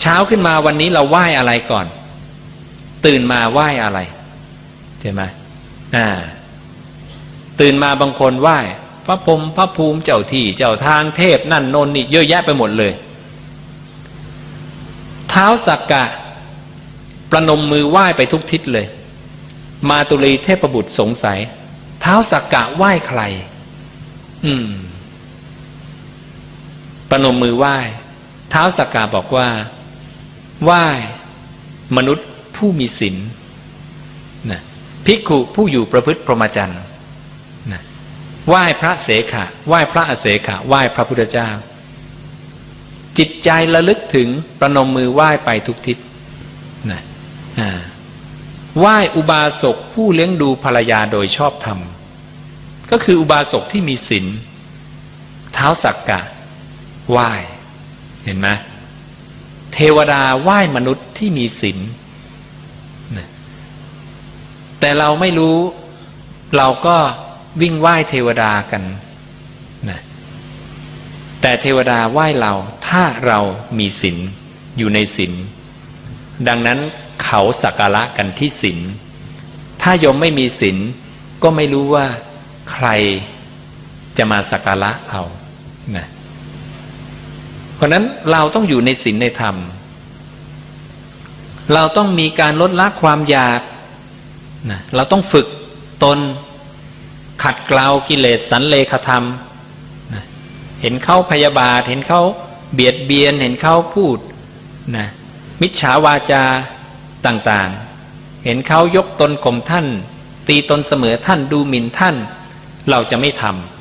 เช้าขึ้นมาวันนี้เราไหว้อะไรก่อน ตื่นมาไหว้อะไรใช่ไหมอ่า ตื่นมาบางคนไหว้ พระพรหมพระภูมิเจ้าที่เจ้าทางเทพนั่นนนนี่เยอะแยะไปหมดเลย เท้าสักกะ ประนมมือไหว้ไปทุกทิศเลย มาตุลีเทพบุตรสงสัย เท้าสักกะไหว้ใคร อืม ประนมมือไหว้ เท้าสักกะบอกว่า ไหว้มนุษย์ผู้มีศีลนะภิกขุผู้อยู่ประพฤติพรหมจรรย์นะไหว้พระเสขะไหว้พระอเสขะไหว้พระพุทธเจ้า จิตใจระลึกถึงประนมมือไหว้ไปทุกทิศนะไหว้อุบาสกผู้เลี้ยงดูภรรยาโดยชอบธรรม ก็คืออุบาสกที่มีศีลเท้าสักกะไหว้เห็นไหม วดาไหว้มนุษย์ที่มีศีลแต่เราไม่รู้ เราก็วิ่งไหว้เทวดากันนะแต่เทวดาไหว้เราถ้าเรามีศีลอยู่ในศีลดังนั้นเขาสักการะกันที่ศีลถ้ายมไม่มีศีลก็ไม่รู้ว่าใครจะมาสักการะเรานะ เพราะนั้นเราต้องอยู่ในศีลในธรรม เราต้องมีการลดละความอยากนะเราต้องฝึกตน ขัดเกลากิเลสสันเลขธรรมนะเห็นเขาพยาบาท เห็นเขาเบียดเบียน เห็นเขาพูดนะมิจฉาวาจาต่างๆ เห็นเขายกตนข่มท่าน ตีตนเสมอท่านดูหมิ่นท่าน เราจะไม่ทำ